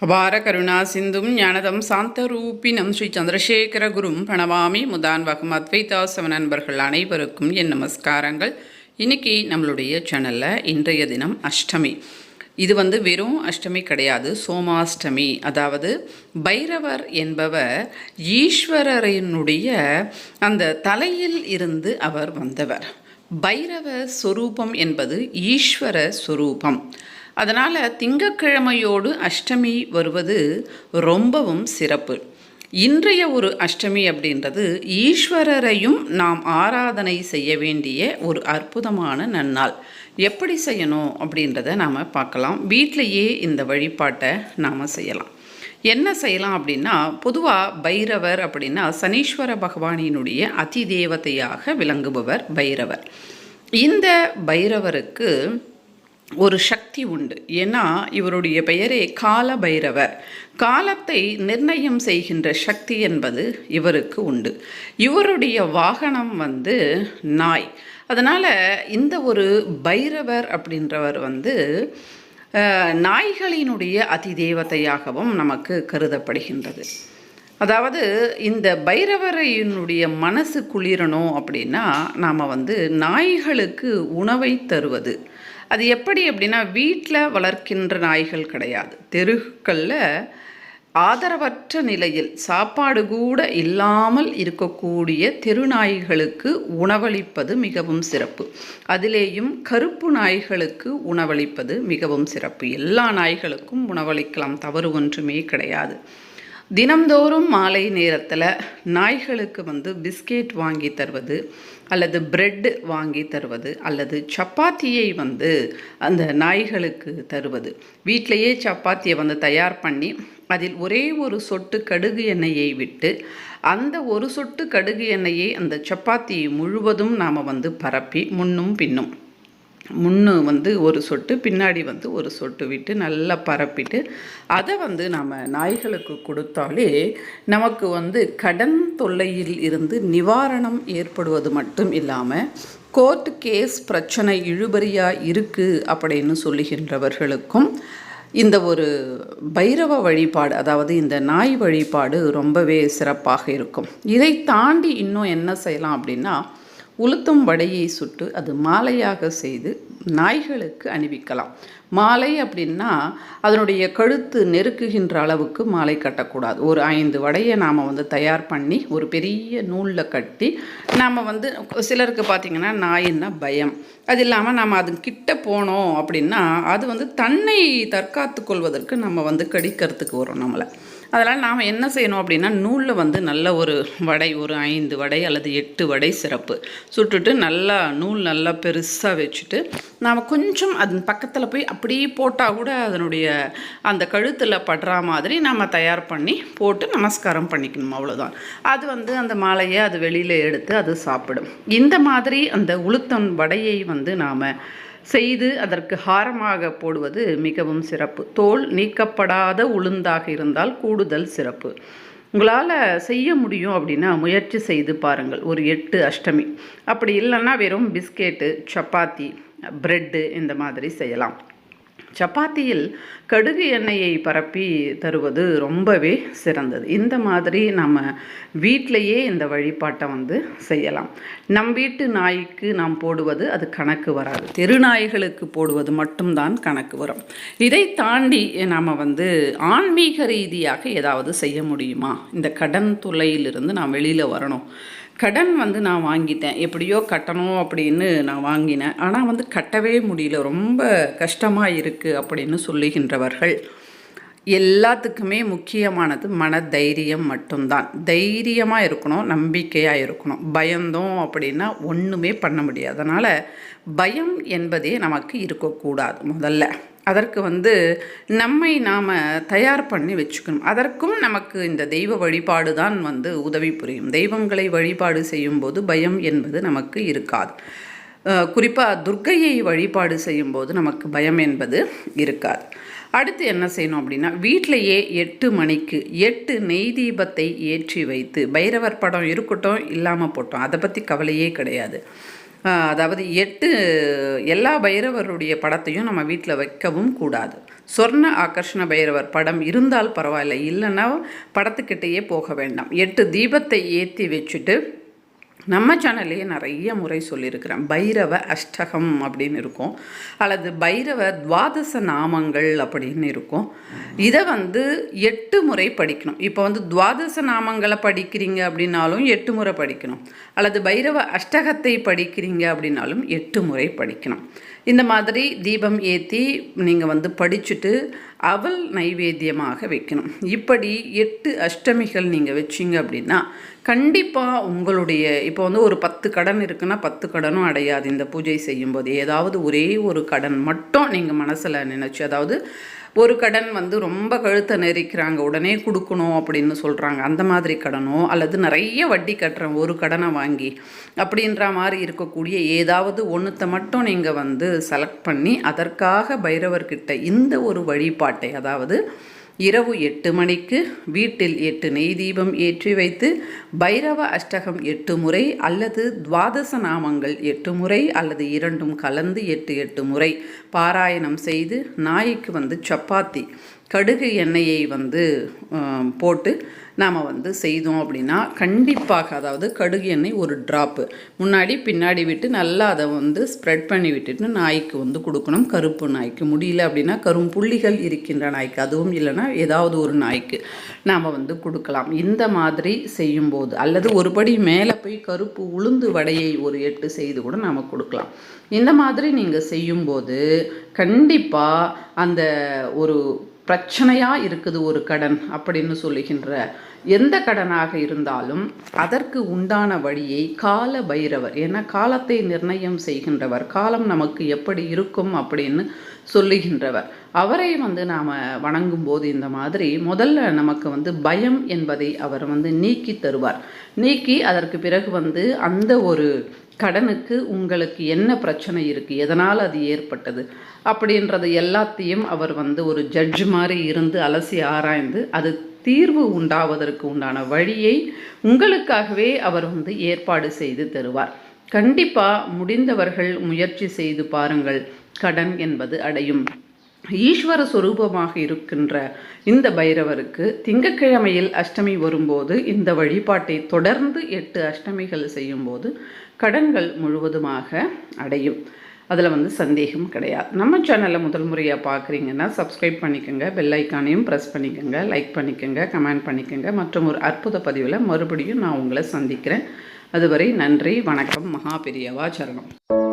அபார கருணா சிந்தும் ஞானதம் சாந்தரூபினம் ஸ்ரீ சந்திரசேகர குரும் பிரணவாமி முதான்வகம் அத்வைதாசவ நண்பர்கள் அனைவருக்கும் என் நமஸ்காரங்கள். இன்னைக்கு நம்மளுடைய சேனலில் இன்றைய தினம் அஷ்டமி. இது வந்து வெறும் அஷ்டமி கிடையாது சோமாஷ்டமி. அதாவது பைரவர் என்பவர் ஈஸ்வரரினுடைய அந்த தலையில் இருந்து அவர் வந்தவர். பைரவ சொரூபம் என்பது ஈஸ்வர சொரூபம். அதனால் திங்கக்கிழமையோடு அஷ்டமி வருவது ரொம்பவும் சிறப்பு. இன்றைய ஒரு அஷ்டமி அப்படின்றது ஈஸ்வரரையும் நாம் ஆராதனை செய்ய வேண்டிய ஒரு அற்புதமான நன்னாள். எப்படி செய்யணும் அப்படின்றத நாம் பார்க்கலாம். வீட்டிலையே இந்த வழிபாட்டை நாம் செய்யலாம். என்ன செய்யலாம் அப்படின்னா பொதுவாக பைரவர் அப்படின்னா சனீஸ்வர பகவானினுடைய அதி தேவதையாக விளங்குபவர் பைரவர். இந்த பைரவருக்கு ஒரு சக்தி உண்டு. ஏன்னா இவருடைய பெயரே கால பைரவர் காலத்தை நிர்ணயம் செய்கின்ற சக்தி என்பது இவருக்கு உண்டு. இவருடைய வாகனம் வந்து நாய். அதனால் இந்த ஒரு பைரவர் அப்படின்றவர் வந்து நாய்களினுடைய அதி தேவதையாகவும் நமக்கு கருதப்படுகின்றது. அதாவது இந்த பைரவரையினுடைய மனசு குளிரணும் அப்படின்னா நாம் வந்து நாய்களுக்கு உணவை தருவது. அது எப்படி அப்படின்னா வீட்டில் வளர்க்கின்ற நாய்கள் கிடையாது. தெருக்களில் ஆதரவற்ற நிலையில் சாப்பாடு கூட இல்லாமல் இருக்கக்கூடிய தெருநாய்களுக்கு உணவளிப்பது மிகவும் சிறப்பு. அதிலேயும் கருப்பு நாய்களுக்கு உணவளிப்பது மிகவும் சிறப்பு. எல்லா நாய்களுக்கும் உணவளிக்கலாம் தவறு ஒன்றுமே கிடையாது. தினம்தோறும் மாலை நேரத்தில் நாய்களுக்கு வந்து பிஸ்கெட் வாங்கி தருவது அல்லது பிரெட் வாங்கி தருவது அல்லது சப்பாத்தியை வந்து அந்த நாய்களுக்கு தருவது. வீட்டிலையே சப்பாத்தியை வந்து தயார் பண்ணி அதில் ஒரே ஒரு சொட்டு கடுகு எண்ணெயை விட்டு அந்த ஒரு சொட்டு கடுகு எண்ணெயை அந்த சப்பாத்தி முழுவதும் நாம் வந்து பரப்பி முன்னும் பின்னும் முன்னு வந்து ஒரு சொட்டு பின்னாடி வந்து ஒரு சொட்டு விட்டு நல்லா பரப்பிட்டு அதை வந்து நாம் நாய்களுக்கு கொடுத்தாலே நமக்கு வந்து கடன் தொல்லையில் இருந்து நிவாரணம் ஏற்படுவது மட்டும் இல்லாமல் கோர்ட் கேஸ் பிரச்சனை இழுபறியாக இருக்குது அப்படின்னு சொல்லுகின்றவர்களுக்கும் இந்த ஒரு பைரவ வழிபாடு அதாவது இந்த நாய் வழிபாடு ரொம்பவே சிறப்பாக இருக்கும். இதை தாண்டி இன்னும் என்ன செய்யலாம் அப்படின்னா உளுத்தும் வடையை சுட்டு அது மாலையாக செய்து நாய்களுக்கு அணிவிக்கலாம். மாலை அப்படின்னா அதனுடைய கழுத்து நெருக்குகின்ற அளவுக்கு மாலை கட்டக்கூடாது. ஒரு ஐந்து வடையை நாம் வந்து தயார் பண்ணி ஒரு பெரிய நூலில் கட்டி நாம் வந்து சிலருக்கு பார்த்திங்கன்னா நாயின்னா பயம். அது இல்லாமல் நாம் அது கிட்ட போனோம் அப்படின்னா அது வந்து தன்னை தற்காத்து கொள்வதற்கு நம்ம வந்து கடிக்கிறதுக்கு வரும் நம்மளை. அதனால் நாம் என்ன செய்யணும் அப்படின்னா நூலில் வந்து நல்ல ஒரு வடை ஒரு ஐந்து வடை அல்லது எட்டு வடை சிறப்பு. சுட்டுட்டு நல்லா நூல் நல்லா பெருசாக வச்சுட்டு நாம் கொஞ்சம் அதன் பக்கத்தில் போய் அப்படியே போட்டால் கூட அதனுடைய அந்த கழுத்தில் படுற மாதிரி நாம் தயார் பண்ணி போட்டு நமஸ்காரம் பண்ணிக்கணும் அவ்வளோதான் அது வந்து அந்த மாலையை அது வெளியில் எடுத்து அது சாப்பிடும். இந்த மாதிரி அந்த உளுத்தம் வடையை வந்து நாம் செய்து அதற்கு ஹாரமாக போடுவது மிகவும் சிறப்பு. தோல் நீக்கப்படாத உளுந்தாக இருந்தால் கூடுதல் சிறப்பு. உங்களால் செய்ய முடியும் அப்படின்னா முயற்சி செய்து பாருங்கள். ஒரு எட்டு அஷ்டமி. அப்படி இல்லைன்னா வெறும் பிஸ்கெட்டு சப்பாத்தி பிரெட்டு இந்த மாதிரி செய்யலாம். சப்பாத்தியில் கடுகு எண்ணெயை பரப்பி தருவது ரொம்பவே சிறந்தது. இந்த மாதிரி நம்ம வீட்டிலையே இந்த வழிபாட்டை வந்து செய்யலாம். நம் வீட்டு நாய்க்கு நாம் போடுவது அது கணக்கு வராது. தெருநாய்களுக்கு போடுவது மட்டும்தான் கணக்கு வரும். இதை தாண்டி நாம் வந்து ஆன்மீக ரீதியாக ஏதாவது செய்ய முடியுமா? இந்த கடன் தொல்லையிலிருந்து நாம் வெளியில் வரணும். கடன் வந்து நான் வாங்கிட்டேன். எப்படியோ கட்டணும் அப்படின்னு நான் வாங்கினேன். ஆனால் வந்து கட்டவே முடியல. ரொம்ப கஷ்டமாக இருக்குது அப்படின்னு சொல்லுகின்றவர்கள். எல்லாத்துக்குமே முக்கியமானது மன தைரியம் மட்டும்தான். தைரியமாக இருக்கணும் நம்பிக்கையாக இருக்கணும். பயந்தோம் அப்படின்னா ஒன்றுமே பண்ண முடியாது. அதனால் பயம் என்பதே நமக்கு இருக்கக்கூடாது முதல்ல. அதற்கு வந்து நம்மை நாம் தயார் பண்ணி வச்சுக்கணும். அதற்கும் நமக்கு இந்த தெய்வ வழிபாடு தான் வந்து உதவி புரியும். தெய்வங்களை வழிபாடு செய்யும்போது பயம் என்பது நமக்கு இருக்காது. குறிப்பாக துர்க்கையை வழிபாடு செய்யும்போது நமக்கு பயம் என்பது இருக்காது. அடுத்து என்ன செய்யணும் அப்படின்னா வீட்டிலையே எட்டு மணிக்கு எட்டு நெய் தீபத்தை ஏற்றி வைத்து பைரவர் படம் இருக்கட்டும் இல்லாமல் போட்டோம் அதை பற்றி கவலையே கிடையாது. அதாவது எட்டு எல்லா பைரவருடைய படத்தையும் நம்ம வீட்டில் வைக்கவும் கூடாது. சொர்ண ஆகர்ஷண பைரவர் படம் இருந்தால் பரவாயில்ல இல்லைன்னா படத்துக்கிட்டேயே போக வேண்டாம். எட்டு தீபத்தை ஏற்றி வச்சுட்டு நம்ம சேனல்லையே நிறைய முறை சொல்லியிருக்கிறேன். பைரவ அஷ்டகம் அப்படின்னு இருக்கும். அல்லது பைரவ துவாதச நாமங்கள் அப்படின்னு இருக்கும். இதை வந்து எட்டு முறை படிக்கணும். இப்போ வந்து துவாதச நாமங்களை படிக்கிறீங்க அப்படின்னாலும் எட்டு முறை படிக்கணும். அல்லது பைரவ அஷ்டகத்தை படிக்கிறீங்க அப்படின்னாலும் எட்டு முறை படிக்கணும். இந்த மாதிரி தீபம் ஏற்றி நீங்கள் வந்து படிச்சுட்டு அவள் நைவேத்தியமாக வைக்கணும். இப்படி எட்டு அஷ்டமிகள் நீங்கள் வச்சிங்க அப்படின்னா கண்டிப்பாக உங்களுடைய இப்போ வந்து ஒரு பத்து கடன் இருக்குன்னா பத்து கடனும் அடையாது. இந்த பூஜை செய்யும்போது ஏதாவது ஒரே ஒரு கடன் மட்டும் நீங்கள் மனசில் நினச்சி அதாவது ஒரு கடன் வந்து ரொம்ப கழுத்தை நெரிக்கிறாங்க உடனே கொடுக்கணும் அப்படின்னு சொல்கிறாங்க அந்த மாதிரி கடனோ அல்லது நிறைய வட்டி கட்டுறேன் ஒரு கடனை வாங்கி அப்படின்ற மாதிரி இருக்கக்கூடிய ஏதாவது ஒன்றுத்தை மட்டும் நீங்கள் வந்து செலக்ட் பண்ணி அதற்காக பைரவர்கிட்ட இந்த ஒரு வழிபாட்டை அதாவது இரவு எட்டு மணிக்கு வீட்டில் எட்டு நெய் தீபம் ஏற்றி வைத்து பைரவ அஷ்டகம் எட்டு முறை அல்லது துவாதச நாமங்கள் எட்டு முறை அல்லது இரண்டும் கலந்து எட்டு எட்டு முறை பாராயணம் செய்து நாய்க்கு வந்து சப்பாத்தி. கடுகு எண்ணெயை வந்து போட்டு நாம் வந்து செய்தோம் அப்படின்னா கண்டிப்பாக அதாவது கடுகு எண்ணெய் ஒரு ட்ராப்பு முன்னாடி பின்னாடி விட்டு நல்லா அதை வந்து ஸ்ப்ரெட் பண்ணி விட்டுட்டு நாய்க்கு வந்து கொடுக்கணும். கருப்பு நாய்க்கு. முடியல அப்படின்னா கரும் புள்ளிகள் இருக்கின்ற நாய்க்கு. அதுவும் இல்லைன்னா ஏதாவது ஒரு நாய்க்கு நாம் வந்து கொடுக்கலாம். இந்த மாதிரி செய்யும்போது அல்லது ஒரு படி மேலே போய் கருப்பு உளுந்து வடையை ஒரு எட்டு செய்து கூட நாம் கொடுக்கலாம். இந்த மாதிரி நீங்கள் செய்யும்போது கண்டிப்பாக அந்த ஒரு பிரச்சனையாக இருக்குது ஒரு கடன் அப்படின்னு சொல்லுகின்ற எந்த கடனாக இருந்தாலும் அதற்கு உண்டான வழியை கால பைரவர் ஏன்னா காலத்தை நிர்ணயம் செய்கின்றவர் காலம் நமக்கு எப்படி இருக்கும் அப்படின்னு சொல்லுகின்றவர். அவரை வந்து நாம் வணங்கும்போது இந்த மாதிரி முதல்ல நமக்கு வந்து பயம் என்பதை அவர் வந்து நீக்கி தருவார். நீக்கி அதற்கு பிறகு வந்து அந்த ஒரு கடனுக்கு உங்களுக்கு என்ன பிரச்சனை இருக்குது எதனால் அது ஏற்பட்டது? அப்படின்றது எல்லாத்தையும் அவர் வந்து ஒரு ஜட்ஜ் மாதிரி இருந்து அலசி ஆராய்ந்து அது தீர்வு உண்டாவதற்கு உண்டான வழியை உங்களுக்காகவே அவர் வந்து ஏற்பாடு செய்து தருவார். கண்டிப்பாக முடிந்தவர்கள் முயற்சி செய்து பாருங்கள். கடன் என்பது அடையும். ஈஸ்வர சுரூபமாக இருக்கின்ற இந்த பைரவருக்கு திங்கட்கிழமையில் அஷ்டமி வரும்போது இந்த வழிபாட்டை தொடர்ந்து எட்டு அஷ்டமிகள் செய்யும்போது கடன்கள் முழுவதுமாக அடையும். அதில் வந்து சந்தேகம் கிடையாது. நம்ம சேனலை முதல் முறையாக பார்க்குறீங்கன்னா சப்ஸ்கிரைப் பண்ணிக்கோங்க பெல் ஐக்கானையும் ப்ரெஸ் பண்ணிக்கோங்க லைக் பண்ணிக்கோங்க கமெண்ட் பண்ணிக்கோங்க. மற்றும் ஒரு அற்புத பதிவில் மறுபடியும் நான் உங்களை சந்திக்கிறேன். அதுவரை நன்றி வணக்கம் மகாபெரியவா சரணம்.